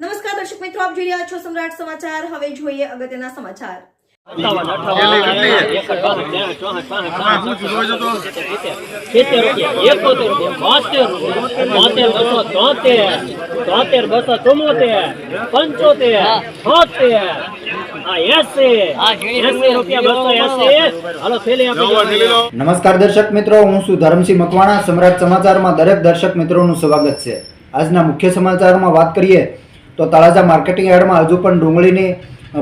નમસ્કાર, દર્શક મિત્રો, આપ જોઈ રહ્યા છો સમ્રાટ સમાચાર. હવે જોઈએ અગત્યના સમાચાર. નમસ્કાર, દર્શક મિત્રો, હું છું ધરમસિંહ મકવાણા. સમ્રાટ સમાચારમાં દરેક દર્શક મિત્રોનું સ્વાગત છે. આજના મુખ્ય સમાચારમાં વાત કરીએ તો તળાજા માર્કેટિંગ યાર્ડમાં હજુ પણ ડુંગળીની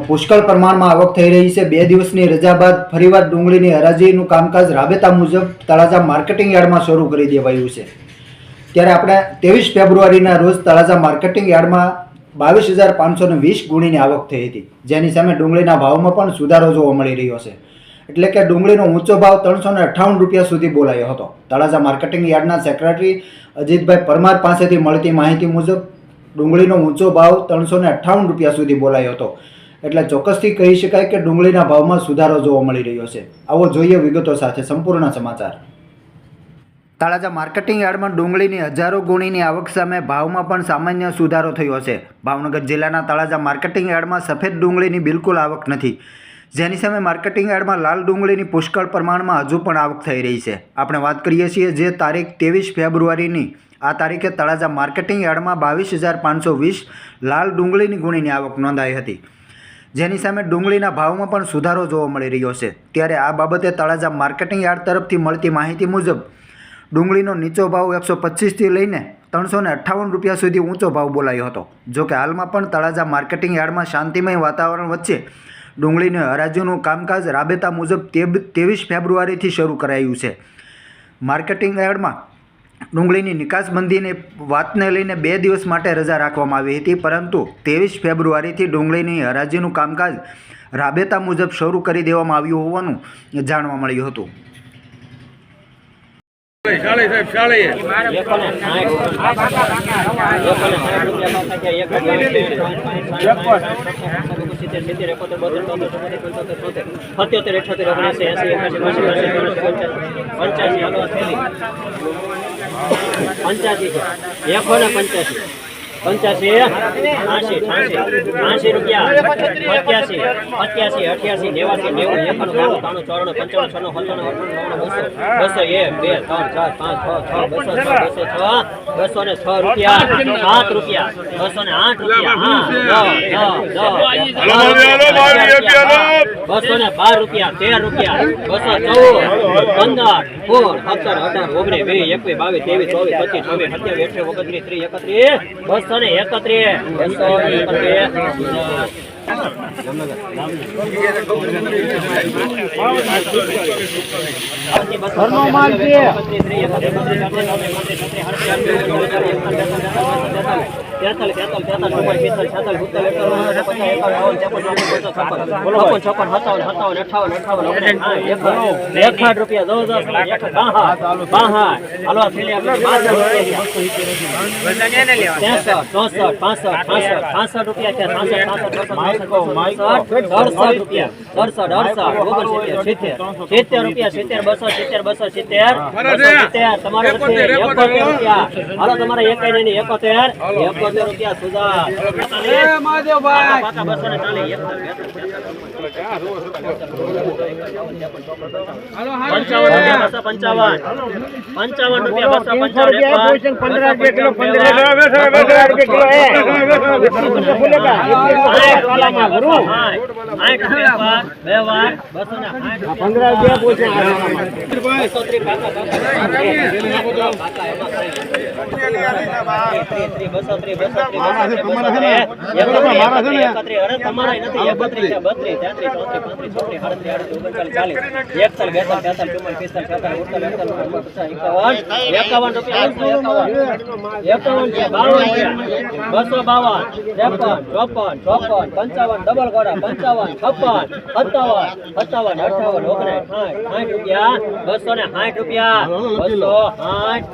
પુષ્કળ પ્રમાણમાં આવક થઈ રહી છે. બે દિવસની રજા બાદ ફરીવાર ડુંગળીની હરાજીનું કામકાજ રાબેતા મુજબ તળાજા માર્કેટિંગ યાર્ડમાં શરૂ કરી દેવાયું છે. ત્યારે આપણે ત્રેવીસ ફેબ્રુઆરીના રોજ તળાજા માર્કેટિંગ યાર્ડમાં બાવીસ હજાર પાંચસો વીસ ગુણીની આવક થઈ હતી. જેની સામે ડુંગળીના ભાવમાં પણ સુધારો જોવા મળી રહ્યો છે. એટલે કે ડુંગળીનો ઊંચો ભાવ ત્રણસો ને અઠ્ઠાવન રૂપિયા સુધી બોલાયો હતો. તળાજા માર્કેટિંગ યાર્ડના સેક્રેટરી અજીતભાઈ પરમાર પાસેથી મળતી માહિતી મુજબ ડુંગળીનો ઊંચો ભાવ ત્રણસો ને અઠ્ઠાવન રૂપિયા સુધી બોલાયો હતો. એટલે ચોક્કસથી કહી શકાય કે ડુંગળીના ભાવમાં સુધારો જોવા મળી રહ્યો છે. આવો જોઈએ વિગતો સાથે સંપૂર્ણ સમાચાર. તળાજા માર્કેટિંગ યાર્ડમાં ડુંગળીની હજારો ગુણીની આવક સામે ભાવમાં પણ સામાન્ય સુધારો થયો છે. ભાવનગર જિલ્લાના તળાજા માર્કેટિંગ યાર્ડમાં સફેદ ડુંગળીની બિલકુલ આવક નથી. જેની સામે માર્કેટિંગ યાર્ડમાં લાલ ડુંગળીની પુષ્કળ પ્રમાણમાં હજુ પણ આવક થઈ રહી છે. આપણે વાત કરીએ છીએ જે તારીખ ત્રેવીસ ફેબ્રુઆરીની આ તારીખે તળાજા માર્કેટિંગ યાર્ડમાં બાવીસ હજાર પાંચસો વીસ લાલ ડુંગળીની ગુણીની આવક નોંધાઈ હતી. જેની સામે ડુંગળીના ભાવમાં પણ સુધારો જોવા મળી રહ્યો છે. ત્યારે આ બાબતે તળાજા માર્કેટિંગ યાર્ડ તરફથી મળતી માહિતી મુજબ, ડુંગળીનો નીચો ભાવ એકસો પચીસથી લઈને ત્રણસો ને અઠ્ઠાવન રૂપિયા સુધી ઊંચો ભાવ બોલાયો હતો. જો કે હાલમાં પણ તળાજા માર્કેટિંગ યાર્ડમાં શાંતિમય વાતાવરણ વચ્ચે ડુંગળીને હરાજીનું કામકાજ રાબેતા મુજબ ત્રેવીસ ફેબ્રુઆરીથી શરૂ કરાયું છે. માર્કેટિંગ યાર્ડમાં ડુંગળીની નિકાસબંધીની વાતને લઈને બે દિવસ માટે રજા રાખવામાં આવી હતી, પરંતુ ત્રેવીસ ફેબ્રુઆરીથી ડુંગળીની હરાજીનું કામકાજ રાબેતા મુજબ શરૂ કરી દેવામાં આવ્યું હોવાનું જાણવા મળ્યું હતું. શાળે સિત્તેર, સિત્તેર, એકોતેર, બોતેર, તોતેર, ચુમ્મોતેર, પંચોતેર, છોતેર, સત્યોતેર, અઠ્યોતેર, ઓગણએંસી, એંસી, એકાસી, બાસી, છે. એકોને પંચ્યાસી. પંચ્યાસી છ્યાસી આશી રૂપિયા અઠ્યાસી પચ્યાસી અઠ્યાસી નેવાસી નેવું એકાણું બાણું ત્રાણું ચોરાણું પંચાણું છન્નું સત્તાણું અઠાણું બસો બસો એક બે ત્રણ ચાર પાંચ છ છ બસો છ બસો છ બસો ને છ રૂપિયા સાત રૂપિયા બસો ને આઠ રૂપિયા. બસો ને બાર રૂપિયા તેર રૂપિયા બસો ચૌદ પંદર સોળ સત્તર અઢાર ઓગણીસ વીસ એકવીસ બાવીસ ત્રેવીસ ચોવીસ પચીસ છવ્વીસ સત્યાવીસ અઠ્યાવીસ ઓગણત્રીસ ત્રીસ એકત્રીસ બસો ને એકત્રીસ. ઘરનો માલ છે. એકાઠ રૂપિયા દો દસ બાહઠ બાહઠ હાલો થેલી આપણે બાસઠ રૂપિયા ચોસઠ પાસઠ છાસઠ છાસઠ રૂપિયા છે છાસઠ છાસઠ અડસઠ રૂપિયા અડસઠ અડસઠ ઓગણસિત્તેર સિત્તેર સિત્તેર રૂપિયા સિત્તેર બસો સિત્તેર બસો સિત્તેર બસો સિત્તેર તમારે પછી એકોતેર રૂપિયા હાલો તમારે એકાઈ નહીં એકોતેર એકોતેર રૂપિયા સુધા પાકા બસો ને ચાલીસ પંચાવન રૂપિયા બસો પંચાવન પંચાવન રૂપિયા બસો પંચાવન પંદર કિલો પંદર એકાવન રૂપિયા એકાવન છે બાવન છે બસો બાવન ત્રેપન ચોપન ચોપન પંચાવન ડબલ ગોળા પંચાવન છપ્પન સત્તાવન સત્તાવન અઠાવન ઓગણીસ સાઠ રૂપિયા બસો ને સાઠ રૂપિયા બસો સાઠ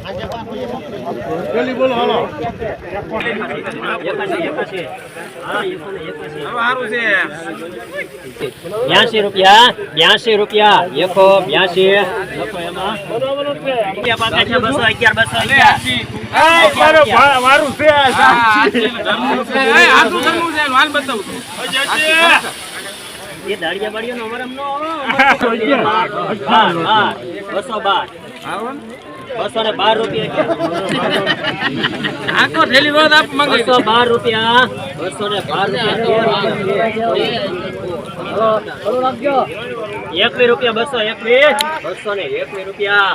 એકાશી એકાશી બોલો છે બ્યાસી રૂપિયા બ્યાસી રૂપિયા એકો બ્યાસી. બસો અગિયાર બસો મારું છે એ દાડિયા ન. બસો બાર. બસો ને બાર રૂપિયા બસો બાર રૂપિયા. બસો ને બાર રૂપિયા એકવી રૂપિયા બસો એકવી બસો ને એકવી રૂપિયા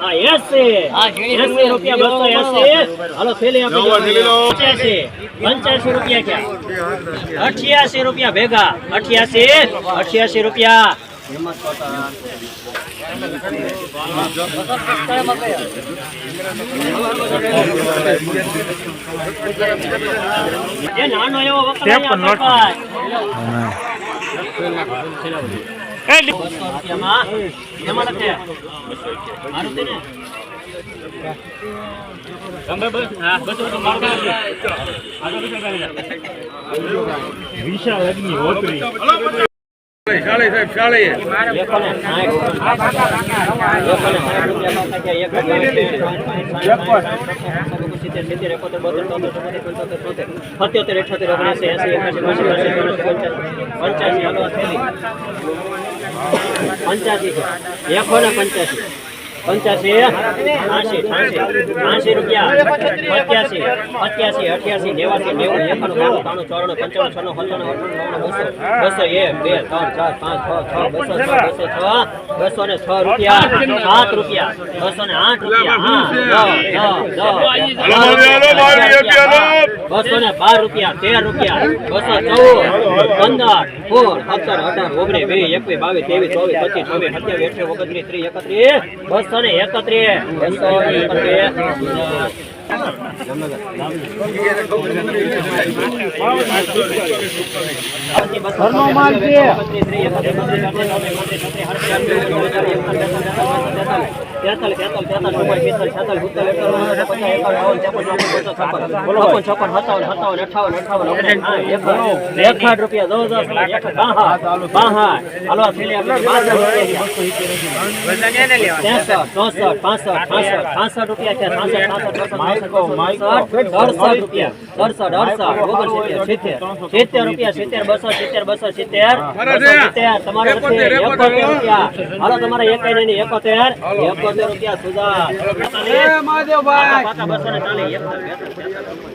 એપી અને ભાઈ, હાલો, હાલો કરી દો. રેલો રેલો પંચ્યાસી રૂપિયા ક્યાં અઠ્યાસી રૂપિયા ભેગા અઠ્યાસી અઠ્યાસી રૂપિયા એ નાનો એવો વખત રૂપિયામાં એમાં લખે મારુતિ ને તમે બસ હા બસ તો મારું કામ છે. આગળ બીજા કાઢી લો. શાળે સાહેબ છોતેર, સત્યોતેર, અઠ્યોતેર, ઓગણએંસી, એંસી, એકાસી, બાસી, પંચાસી છે. એકો ને પંચાસી પંચાસી આશી આશી રૂપિયા અઠ્યાસી પત્યાસી અઠ્યાસી નેવાસી નેવું એકાણું બાણું ત્રાણું ચોરાણું પંચાણું છન્નું પંચાણું અઠાણું બસો બસો એક બે ત્રણ ચાર પાંચ છ છ બસો છ બસો છ બસો ને છ રૂપિયા સાત રૂપિયા બસો ને આઠ રૂપિયા બસો ને બાર રૂપિયા તેર રૂપિયા બસો ચૌદ પંદર સોળ સત્તર અઢાર ઓગણીસ વીસ એકવીસ બાવીસ ત્રેવીસ ચોવીસ પચીસ છવ્વીસ સત્યાવીસ અઠ્યાવીસ ઓગણત્રીસ ત્રીસ એકત્રીસ બસો ને એકત્રીસ. એકસો એકત્રીસ. ઘરનો માલ છે એકાઠ રૂપિયા દો દસ એકાઠ બાહઠ બાહઠ હાલો આ થેલી આપણે બાસઠ રૂપિયા ત્રેસઠ ચોસઠ પાસઠ છાસઠ છાસઠ રૂપિયા છે છાસઠ છાસઠ અડસઠ રૂપિયા. અડસઠ અડસઠ ઓગણસિત્તેર સિત્તેર. સિત્તેર રૂપિયા સિત્તેર બસો સિત્તેર બસો સિત્તેર. બસો તમારે પછી રૂપિયા. હાલો. તમારે એકાઈ નહીં એકોતેર. એકોતેર રૂપિયા સુધા. બસો ને ચાલીસ